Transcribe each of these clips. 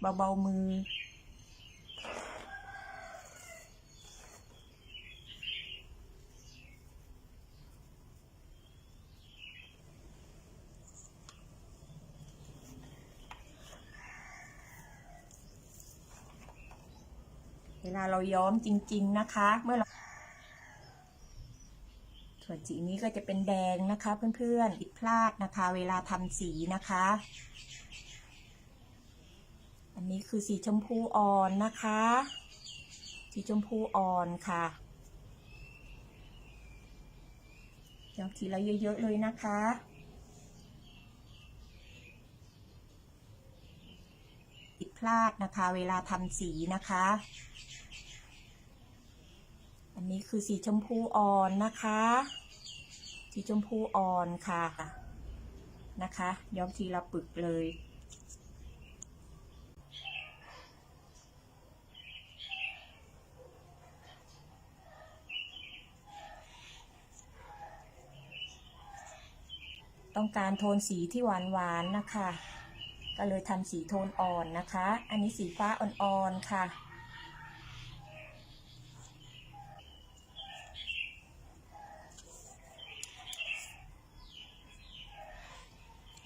เบาๆมือ เวลาเราย้อมจริง ๆ นะคะ เมื่อเราส่วนสีนี้ก็จะเป็นแดงนะคะเพื่อนๆผิดพลาดนะคะ เวลาทำสีนะคะ อันนี้คือสีชมพูอ่อนนะคะ สีชมพูอ่อนค่ะเดี๋ยวทีละเยอะๆเลยนะคะผิดพลาดนะคะ เวลาทำสีนะคะ อันนี้คือสีชมพูอ่อนนะคะ สีชมพูอ่อนค่ะนะคะย้อมทีละปึกเลย ต้องการโทนสีที่หวานหวานนะคะ ก็เลยทำสีโทนอ่อนนะคะ อันนี้สีฟ้าอ่อนๆค่ะ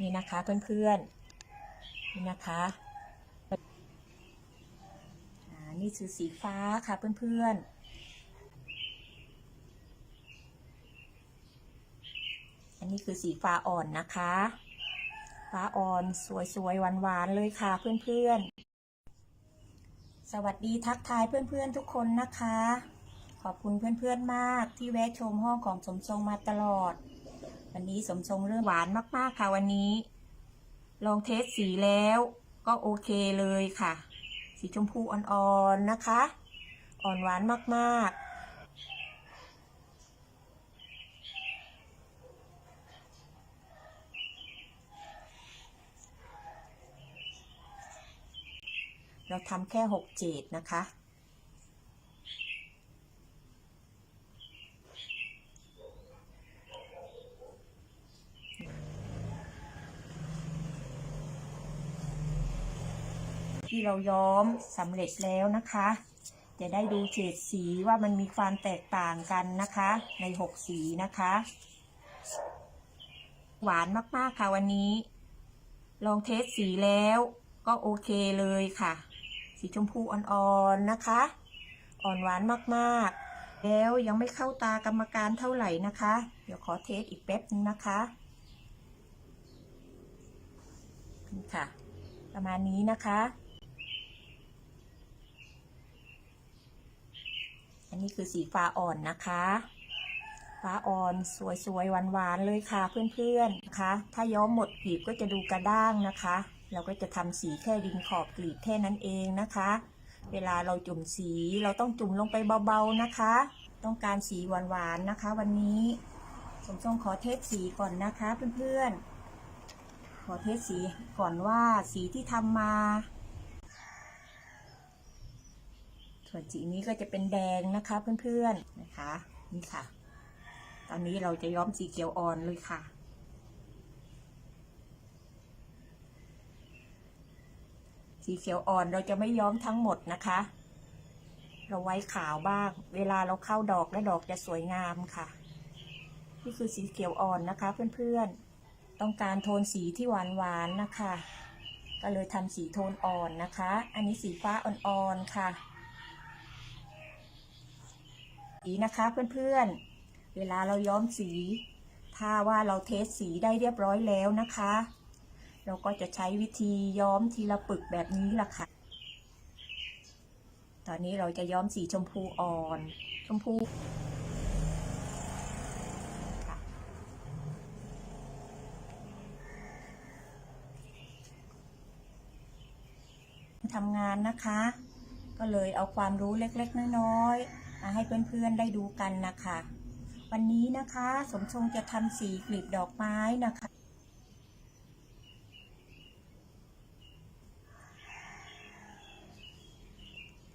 นี่นะคะเพื่อนๆ นี่นะคะอ่านี่คือสีฟ้าค่ะเพื่อนๆ นนี้คือสีฟ้าอ่อนนะคะ ฟ้าอ่อนสวยๆหวานๆเลยค่ะเพื่อนๆ สวัสดีทักทายเพื่อนๆทุกคนนะคะ ขอบคุณเพื่อนๆมากที่แวะชมห้องของสมทรงมาตลอด วันนี้สมทรงเรื่องหวานมากๆค่ะวันนี้ ลองเทสสีแล้วก็โอเคเลยค่ะ สีชมพูอ่อนๆนะคะ อ่อนหวานมากๆ เราทำแค่หกเจดนะคะ ที่เราย้อมสำเร็จแล้วนะคะ จะได้ดูเฉดสีว่ามันมีความแตกต่างกันนะคะ ในหกสีนะคะ หวานมาก ๆ ค่ะวันนี้ ลองเทสสีแล้วก็โอเคเลยค่ะ สีชมพูอ่อนๆนะคะ อ่อนหวานมากๆ แล้วยังไม่เข้าตากรรมการเท่าไหร่นะคะ เดี๋ยวขอเทสอีกแป๊บนึงนะคะนี่ค่ะ ประมาณนี้นะคะ อันนี้คือสีฟ้าอ่อนนะคะฟ้าอ่อนสวยๆหวานๆเลยค่ะเพื่อนๆนะคะ ถ้าย้อมหมดกลีบก็จะดูกระด้างนะคะ เราก็จะทำสีแค่ริมขอบกลีบแค่นั้นเองนะคะ เวลาเราจุ่มสีเราต้องจุ่มลงไปเบาๆนะคะ ต้องการสีหวานๆนะคะ วันนี้สมทรงขอเทสสีก่อนนะคะเพื่อนๆ ขอเทสสีก่อนว่าสีที่ทำมาส่วนสีนี้ก็จะเป็นแดงนะคะเพื่อนๆนะคะ นี่ค่ะ ตอนนี้เราจะย้อมสีเขียวอ่อนเลยค่ะ สีเขียวอ่อนเราจะไม่ย้อมทั้งหมดนะคะ เราไว้ขาวบ้าง เวลาเราเข้าดอกและดอกจะสวยงามค่ะ นี่คือสีเขียวอ่อนนะคะ เพื่อนๆ ต้องการโทนสีที่หวานๆนะคะ ก็เลยทำสีโทนอ่อนนะคะ อันนี้สีฟ้าอ่อนๆค่ะ สีนะคะเพื่อนๆ เวลาเราย้อมสี ถ้าว่าเราเทสสีได้เรียบร้อยแล้วนะคะ เราก็จะใช้วิธีย้อมทีละปึกแบบนี้ล่ะค่ะ ตอนนี้เราจะย้อมสีชมพูอ่อน ชมพูทำงานนะคะ ก็เลยเอาความรู้เล็กๆ น้อยๆมาให้เพื่อนๆได้ดูกันนะคะ วันนี้นะคะ สมทรงจะทำสีกลีบดอกไม้นะคะ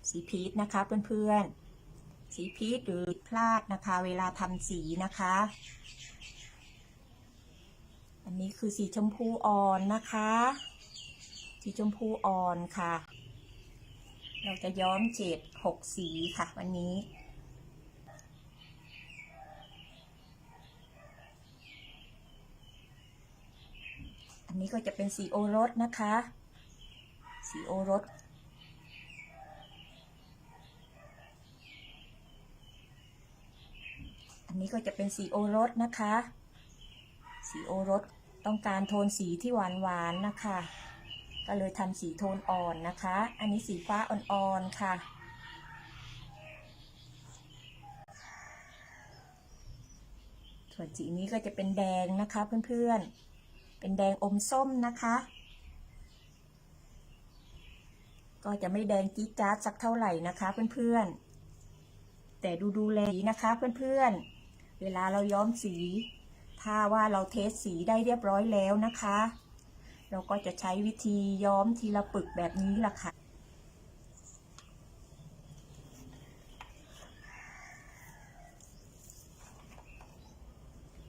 สีพีชนะคะเพื่อนๆ สีพีชหรือพลาดนะคะ เวลาทำสีนะคะ อันนี้คือสีชมพูอ่อนนะคะ สีชมพูอ่อนค่ะ เราจะย้อมเฉดหกสีค่ะวันนี้อันนี้ก็จะเป็นสีโอรสนะคะ สีโอรส นี้ก็จะเป็นสีโอรสนะคะ สีโอรสต้องการโทนสีที่หวานหวานนะคะ ก็เลยทำสีโทนอ่อนนะคะ อันนี้สีฟ้าอ่อนๆค่ะ ส่วนสีนี้ก็จะเป็นแดงนะคะเพื่อนๆ เป็นแดงอมส้มนะคะ ก็จะไม่แดงจี๊ดจ๊าดสักเท่าไหร่นะคะเพื่อนๆ แต่ดูดูแลสีนะคะเพื่อนๆ เวลาเราย้อมสี ถ้าว่าเราเทสสีได้เรียบร้อยแล้วนะคะ เราก็จะใช้วิธีย้อมทีละปึกแบบนี้ล่ะค่ะ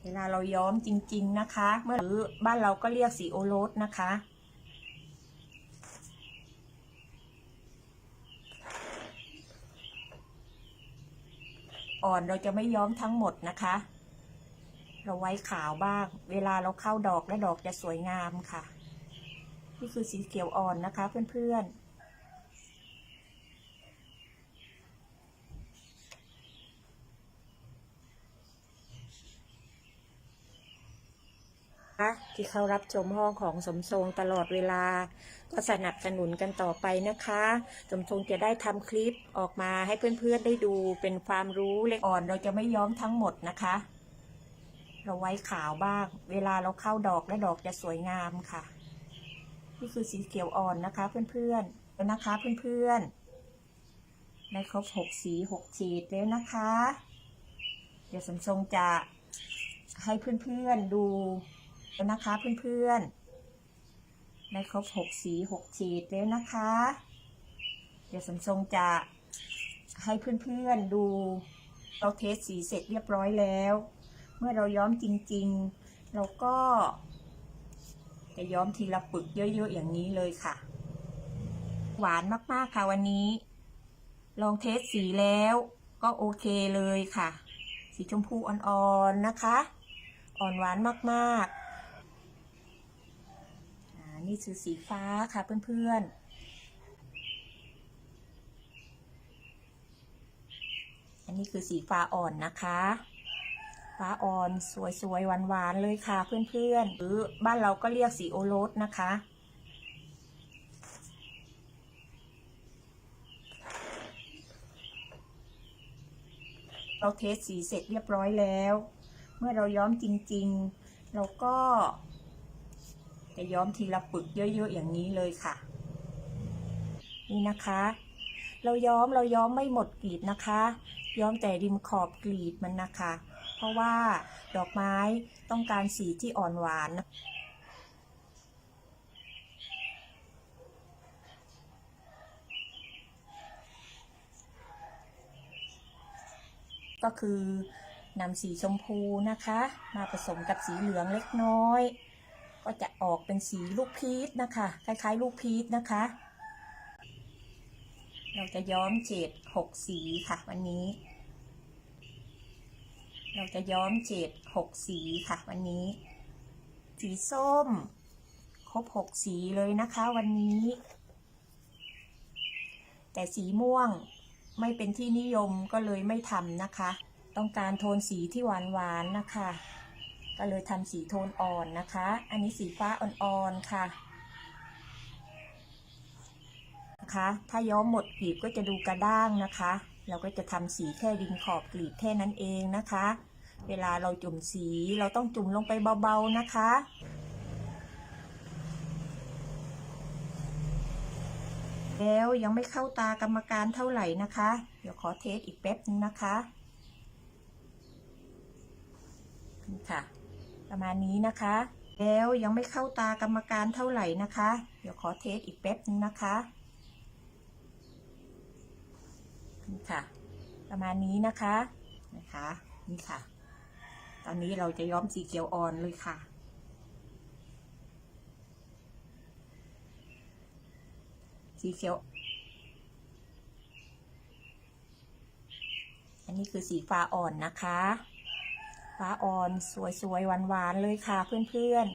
เวลาเราย้อมจริง ๆ นะคะ เมื่อหรือบ้านเราก็เรียกสีโอรสนะคะ อ่อนเราจะไม่ย้อมทั้งหมดนะคะ เราไว้ขาวบ้าง เวลาเราเข้าดอกและดอกจะสวยงามค่ะ นี่คือสีเขียวอ่อนนะคะเพื่อนๆ ที่เข้ารับชมห้องของสมทรงตลอดเวลา ก็สนับสนุนกันต่อไปนะคะ สมทรงจะได้ทำคลิปออกมาให้เพื่อนๆได้ดูเป็นความรู้เล็กอ่อน เราจะไม่ย้อมทั้งหมดนะคะ เราไว้ขาวบ้าง เวลาเราเข้าดอกและดอกจะสวยงามค่ะ นี่คือสีเขียวอ่อนนะคะ เพื่อนๆแล้วนะคะเพื่อนๆได้ครบหกสีหกฉีดแล้วนะคะ เดี๋ยวสมทรงจะให้เพื่อนๆดู แล้วนะคะเพื่อนๆได้ครบหกสีหกฉีดแล้วนะคะ เดี๋ยวสมทรงจะให้เพื่อนๆดูเราเทสสีเสร็จเรียบร้อยแล้ว เมื่อเราย้อมจริงๆ เราก็จะย้อมทีละปึกเยอะๆอย่างนี้เลยค่ะ หวานมากๆค่ะวันนี้ ลองเทสสีแล้วก็โอเคเลยค่ะ สีชมพูอ่อนๆนะคะ อ่อนหวานมากๆ นี่คือสีฟ้าค่ะเพื่อนๆ อันนี้คือสีฟ้าอ่อนนะคะฟ้าอ่อนสวยๆหวานๆเลยค่ะเพื่อนๆหรือบ้านเราก็เรียกสีโอรสนะคะ เราเทสสีเสร็จเรียบร้อยแล้ว เมื่อเราย้อมจริงๆ เราก็ จะย้อมทีละปึกเยอะๆอย่างนี้เลยค่ะ นี่นะคะ เราย้อมเราย้อมไม่หมดกลีบนะคะ ย้อมแต่ริมขอบกลีบมันนะคะ เพราะว่าดอกไม้ต้องการสีที่อ่อนหวานก็คือนำสีชมพูนะคะ มาผสมกับสีเหลืองเล็กน้อย ก็จะออกเป็นสีลูกพีชนะคะ คล้ายๆ ลูกพีชนะคะ เราจะย้อมเฉดหกสีค่ะวันนี้ เราจะย้อมเฉดหกสีค่ะวันนี้ สีส้ม ครบหกสีเลยนะคะวันนี้ แต่สีม่วงไม่เป็นที่นิยมก็เลยไม่ทำนะคะ ต้องการโทนสีที่หวานหวานๆนะคะ ก็เลยทำสีโทนอ่อนนะคะ อันนี้สีฟ้าอ่อนๆค่ะนะคะถ้าย้อมหมดกลีบก็จะดูกระด้างนะคะ เราก็จะทำสีแค่ริมขอบกลีบแค่นั้นเองนะคะ เวลาเราจุ่มสีเราต้องจุ่มลงไปเบาๆนะคะแล้วยังไม่เข้าตากรรมการเท่าไหร่นะคะ เดี๋ยวขอเทสอีกแป๊บนึงนะคะ ค่ะ ประมาณนี้นะคะ แล้วยังไม่เข้าตากรรมการเท่าไหร่นะคะ เดี๋ยวขอเทสอีกแป๊บนึงนะคะนี่ค่ะ ประมาณนี้นะคะนะคะนี่ค่ะ ตอนนี้เราจะย้อมสีเขียวอ่อนเลยค่ะสีเขียว อันนี้คือสีฟ้าอ่อนนะคะ ฟ้าอ่อน สวยๆหวานๆเลยค่ะเพื่อนๆ